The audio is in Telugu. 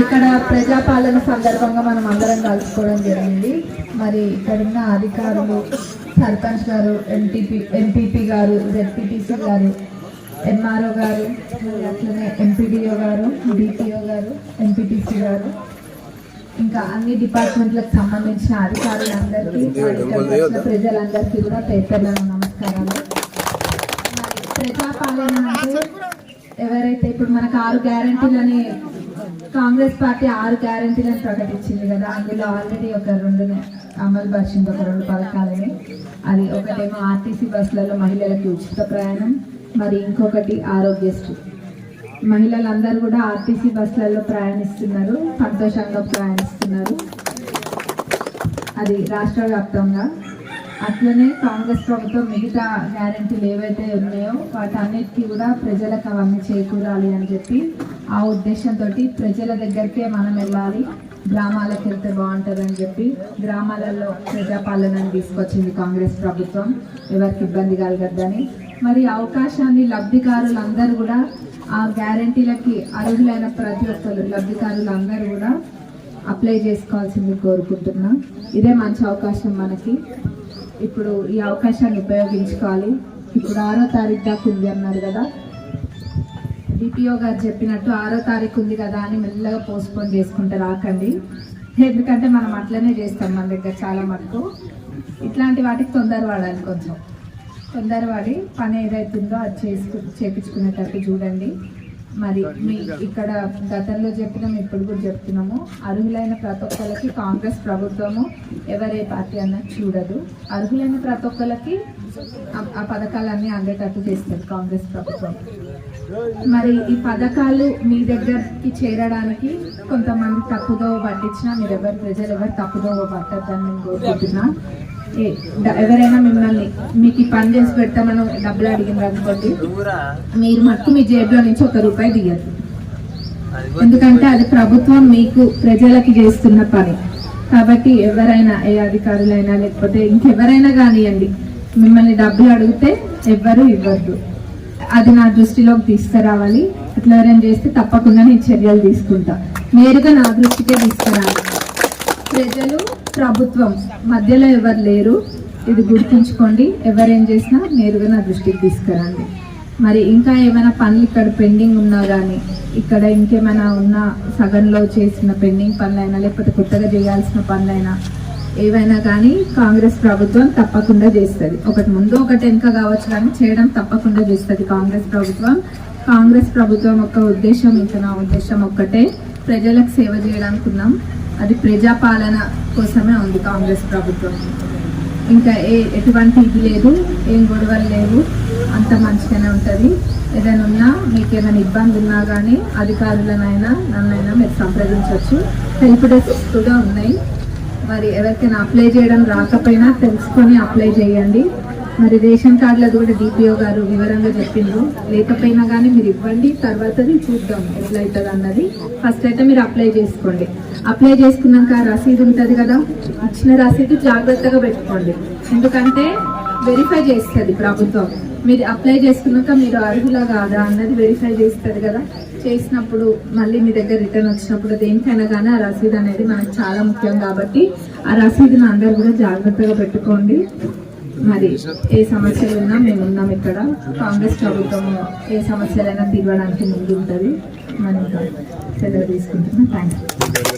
ఇక్కడ ప్రజాపాలన సందర్భంగా మనం అందరం కలుసుకోవడం జరిగింది. మరి ఇక్కడ ఉన్న అధికారులు సర్పంచ్ గారు ఎంపీపీ ఎంపీపీ గారు జెడ్పీటీసీ గారు ఎంఆర్ఓ గారు అట్లనే ఎంపీడీఓ గారు డిపిఓ గారు ఎంపీటీసీ గారు ఇంకా అన్ని డిపార్ట్మెంట్లకు సంబంధించిన అధికారులందరికీ ప్రజలందరికీ కూడా పేపర్ల నమస్కారాలు. ప్రజాపాలన అంటే ఎవరైతే ఇప్పుడు మనకు ఆరు గ్యారంటీలని కాంగ్రెస్ పార్టీ ఆరు గ్యారంటీలను ప్రకటించింది కదా అందులో ఆల్రెడీ ఒక రెండు అమలు పరిచింది ఒక రెండు పథకాలని. అది ఒకటేమో ఆర్టీసీ బస్సులలో మహిళలకి ఉచిత ప్రయాణం మరి ఇంకొకటి ఆరోగ్యశ్రీ. మహిళలందరూ కూడా ఆర్టీసీ బస్సులలో ప్రయాణిస్తున్నారు సంతోషంగా ప్రయాణిస్తున్నారు. అది రాష్ట్ర వ్యాప్తంగా. అట్లనే కాంగ్రెస్ ప్రభుత్వం మిగతా గ్యారెంటీలు ఏవైతే ఉన్నాయో వాటన్నిటికీ కూడా ప్రజలకు అవన్నీ చేకూరాలి అని చెప్పి ఆ ఉద్దేశంతో ప్రజల దగ్గరికే మనం వెళ్ళాలి. గ్రామాలకు వెళ్తే బాగుంటుంది అని చెప్పి గ్రామాలలో ప్రజాపాలనని తీసుకొచ్చింది కాంగ్రెస్ ప్రభుత్వం. ఎవరికి ఇబ్బంది కలగద్దని. మరి అవకాశాన్ని లబ్ధికారులందరూ కూడా ఆ గ్యారంటీలకి అర్హులైన ప్రతి ఒక్కరు లబ్ధికారులు అందరూ కూడా అప్లై చేసుకోవాల్సింది కోరుకుంటున్నా. ఇదే మంచి అవకాశం మనకి. ఇప్పుడు ఈ అవకాశాన్ని ఉపయోగించుకోవాలి. ఇప్పుడు ఆరో తారీఖు దాకా ఉంది అన్నారు కదా. డిపిఓ గారు చెప్పినట్టు ఆరో తారీఖు ఉంది కదా అని మెల్లగా పోస్ట్పోన్ చేసుకుంటే రాకండి. ఎందుకంటే మనం అట్లనే చేస్తాం మన దగ్గర చాలా మటుకు. ఇట్లాంటి వాటికి తొందర పడాలి కొంచెం. తొందరపడి పని ఏదైతుందో అది చేసుకు చేపించుకునేటట్టు చూడండి. మరి మీ ఇక్కడ గతంలో చెప్పినాము ఇప్పుడు కూడా చెప్తున్నాము. అర్హులైన ప్రతి ఒక్కరికి కాంగ్రెస్ ప్రభుత్వము ఎవరే పార్టీ అన్నది చూడదు. అర్హులైన ప్రతి ఒక్కరికి ఆ- పథకాలన్నీ అందేటట్టు చేస్తుంది కాంగ్రెస్ ప్రభుత్వం. మరి ఈ పథకాలు మీ దగ్గరికి చేరడానికి కొంతమంది తప్పుదోవ పట్టించినా మీరు ఎవరు ప్రజలు ఎవరు తప్పుదోవ పట్టద్దని నేను కోరుకుంటున్నా. ఎవరైనా మిమ్మల్ని మీకు ఈ పని చేసి పెడతామని డబ్బులు అడిగింది అనుకోండి మీరు మట్టుకు మీ జేబులో నుంచి ఒక రూపాయి దిగదు ఎందుకంటే అది ప్రభుత్వం మీకు ప్రజలకి చేస్తున్న పని. కాబట్టి ఎవరైనా ఏ అధికారులైనా లేకపోతే ఇంకెవరైనా కానివ్వండి మిమ్మల్ని డబ్బులు అడిగితే ఎవ్వరు ఇవ్వద్దు. అది నా దృష్టిలోకి తీసుకురావాలి. అట్లా ఎవరైనా చేస్తే తప్పకుండా నేను చర్యలు తీసుకుంటా. నేరుగా నా దృష్టికే తీసుకురావాలి. ప్రజలు ప్రభుత్వం మధ్యలో ఎవరు లేరు ఇది గుర్తుంచుకోండి. ఎవరేం చేసినా నేరుగా నా దృష్టికి తీసుకురండి. మరి ఇంకా ఏమైనా పనులు ఇక్కడ పెండింగ్ ఉన్నా కానీ ఇక్కడ ఇంకేమైనా ఉన్న సగంలో చేసిన పెండింగ్ పనులైనా లేకపోతే కొత్తగా చేయాల్సిన పనులైనా ఏవైనా కానీ కాంగ్రెస్ ప్రభుత్వం తప్పకుండా చేస్తుంది. ఒకటి ముందు ఒకటి వెనుక కావచ్చు కానీ చేయడం తప్పకుండా చేస్తుంది కాంగ్రెస్ ప్రభుత్వం. కాంగ్రెస్ ప్రభుత్వం యొక్క ఉద్దేశం ఇంకా నా ఉద్దేశం ఒక్కటే. ప్రజలకు సేవ చేయడానికి ఉన్నాం అది ప్రజాపాలన కోసమే ఉంది కాంగ్రెస్ ప్రభుత్వం. ఇంకా ఏ ఎటువంటి ఇది లేదు ఏం గొడవలు లేవు అంత మంచిగానే ఉంటుంది. ఏదైనా ఉన్నా మీకు ఏదైనా ఇబ్బంది ఉన్నా కానీ అధికారులనైనా నన్నైనా మీరు సంప్రదించవచ్చు. హెల్ప్ డెస్క్ కూడా ఉన్నాయి. మరి ఎవరికైనా అప్లై చేయడం రాకపోయినా తెలుసుకొని అప్లై చేయండి. మరి రేషన్ కార్డులది కూడా డిపిఓ గారు వివరంగా చెప్పిండ్రు. లేకపోయినా కానీ మీరు ఇవ్వండి తర్వాతది చూద్దాం ఎట్లా అవుతుంది అన్నది. ఫస్ట్ అయితే మీరు అప్లై చేసుకోండి. అప్లై చేసుకున్నాక ఆ రసీదు ఉంటుంది కదా ఇచ్చిన రసీదు జాగ్రత్తగా పెట్టుకోండి. ఎందుకంటే వెరిఫై చేస్తుంది ప్రభుత్వం. మీరు అప్లై చేసుకున్నాక మీరు అర్హులా కాదా అన్నది వెరిఫై చేస్తుంది కదా. చేసినప్పుడు మళ్ళీ మీ దగ్గర రిటర్న్ వచ్చినప్పుడు దేనికైనా కానీ ఆ రసీదు అనేది మనకు చాలా ముఖ్యం కాబట్టి ఆ రసీదును అందరు కూడా జాగ్రత్తగా పెట్టుకోండి. మరి ఏ సమస్యలు ఉన్నా మేము ఉన్నాం ఇక్కడ. కాంగ్రెస్ ప్రభుత్వం ఏ సమస్యలైనా తీరడానికి ముందు ఉంటుంది. మనం సెలవు తీసుకుంటున్నాం. Thank you